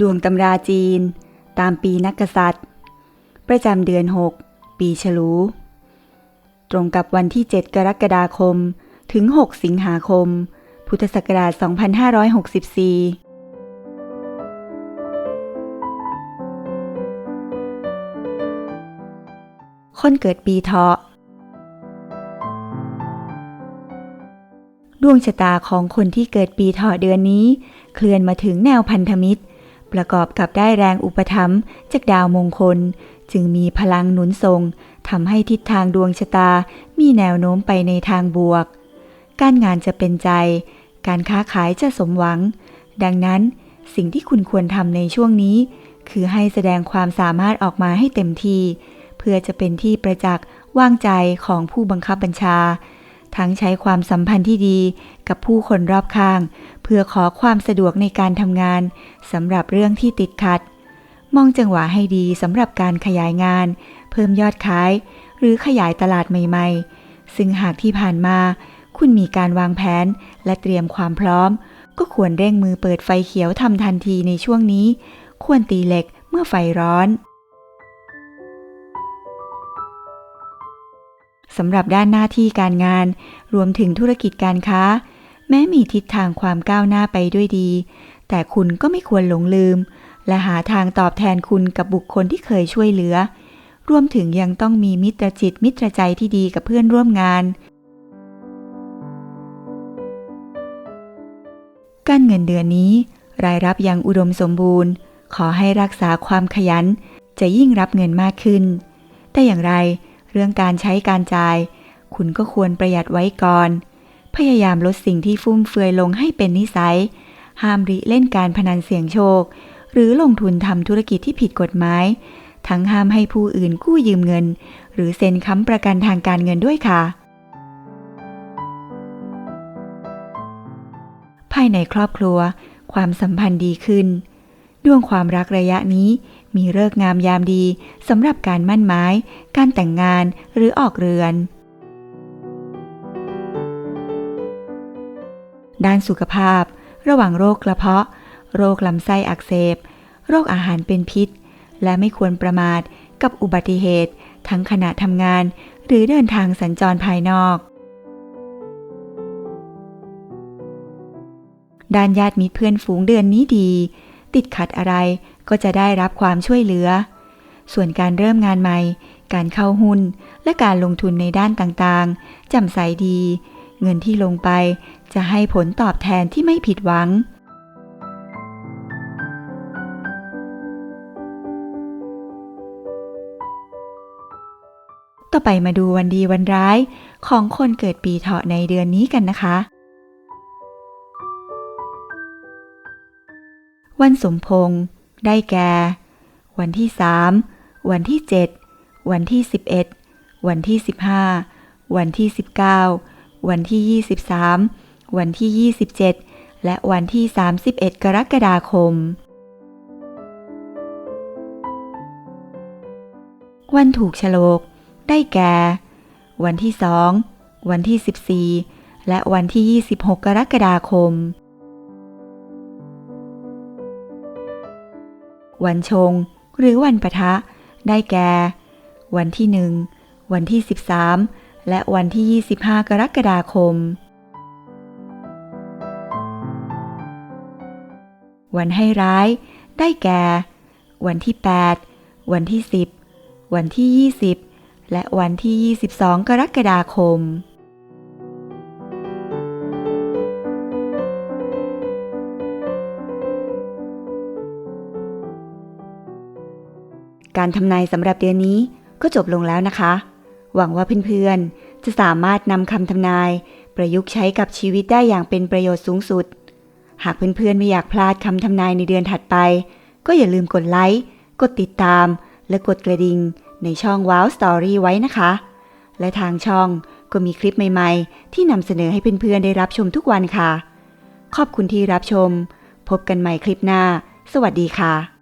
ดวงตำราจีน ตามปีนักกษัตริย์ ประจำเดือน 6 ปีฉลู ตรงกับวันที่ 7 กรกฎาคม ถึง 6 สิงหาคม พุทธศักราช 2564คนเกิดปีเถาะ ดวงชะตาของคนที่เกิดปีเถาะเดือนนี้ เคลื่อนมาถึงแนวพันธมิตร ประกอบกับได้แรงอุปถัมภ์จากดาวมงคล จึงมีพลังหนุนทรงทำให้ทิศทางดวงชะตามีแนวโน้มไปในทางบวก การงานจะเป็นใจ การค้าขายจะสมหวัง ดังนั้นสิ่งที่คุณควรทำในช่วงนี้ คือให้แสดงความสามารถออกมาให้เต็มที่ เพื่อจะเป็นที่ประจักษ์วางใจของผู้บังคับบัญชา ทั้งใช้ความสัมพันธ์ที่ดีกับผู้คนรอบข้าง เพื่อขอความสะดวกในการทำงานสำหรับเรื่องที่ติดขัด มองจังหวะให้ดีสำหรับการขยายงาน เพิ่มยอดขาย หรือขยายตลาดใหม่ๆ ซึ่งหากที่ผ่านมา คุณมีการวางแผนและเตรียมความพร้อม ก็ควรเร่งมือเปิดไฟเขียวทำทันทีในช่วงนี้ ควรตีเหล็กเมื่อไฟร้อน สำหรับด้านหน้าที่การงาน รวมถึงธุรกิจการค้า แม้มีทิศทางความก้าวหน้าไปด้วยดี แต่คุณก็ไม่ควรหลงลืม และหาทางตอบแทนคุณกับบุคคลที่เคยช่วยเหลือ รวมถึงยังต้องมีมิตรจิตมิตรใจที่ดีกับเพื่อนร่วมงาน การเงินเดือนนี้ รายรับยังอุดมสมบูรณ์ ขอให้รักษาความขยัน จะยิ่งรับเงินมากขึ้น แต่อย่างไร เรื่องการใช้การจ่าย คุณก็ควรประหยัดไว้ก่อน พยายามลดสิ่งที่ฟุ่มเฟือยลงให้เป็นนิสัย ห้ามริเล่นการพนันเสี่ยงโชค หรือลงทุนทำธุรกิจที่ผิดกฎหมาย ทั้งห้ามให้ผู้อื่นกู้ยืมเงิน หรือเซ็นค้ำประกันทางการเงินด้วยค่ะ ภายในครอบครัว ความสัมพันธ์ดีขึ้นดวงความรักระยะนี้ มีเลิกงามยามดีสำหรับการมั่นหมาย การแต่งงานหรือออกเรือน ด้านสุขภาพ ระหว่างโรคกระเพาะ โรคลำไส้อักเสบ โรคอาหารเป็นพิษ และไม่ควรประมาทกับอุบัติเหตุ ทั้งขณะทำงาน หรือเดินทางสัญจรภายนอก ด้านญาติมิตรเพื่อนฝูงเดือนนี้ดี ติดขัดอะไรก็จะได้รับความช่วยเหลือ ส่วนการเริ่มงานใหม่ การเข้าหุ้น และการลงทุนในด้านต่างๆจำใสดี เงินที่ลงไปจะให้ผลตอบแทนที่ไม่ผิดหวัง ต่อไปมาดูวันดีวันร้ายของคนเกิดปีเถาะในเดือนนี้กันนะคะ วันสมพงษ์ได้แก่ วันที่3วันที่7วันที่11วันที่15วันที่19วันที่23วันที่27และวันที่31กรกฎาคม วันถูกฉลก ได้แก่ วันที่2วันที่14และวันที่ 26 กรกฎาคม วันชง หรือวันปะทะ ได้แก่ วันที่1วันที่ 13 และวันที่ 25 กรกฎาคม วันให้ร้าย ได้แก่ วันที่ 8 วันที่ 10 วันที่ 20 และวันที่ 22 กรกฎาคม การทำนายสำหรับเดือนนี้ก็จบลงแล้วนะคะ หวังว่าเพื่อนๆ จะสามารถนำคำทำนาย ประยุกต์ใช้กับชีวิตได้อย่างเป็นประโยชน์สูงสุด หากเพื่อนๆ ไม่อยากพลาดคำทำนายในเดือนถัดไป ก็อย่าลืมกดไลค์ กดติดตาม และกดกระดิ่งในช่อง Wow Story ไว้นะคะ และทางช่องก็มีคลิปใหม่ๆ ที่นำเสนอให้เพื่อนๆ ได้รับชมทุกวันค่ะ ขอบคุณที่รับชม พบกันใหม่คลิปหน้า สวัสดีค่ะ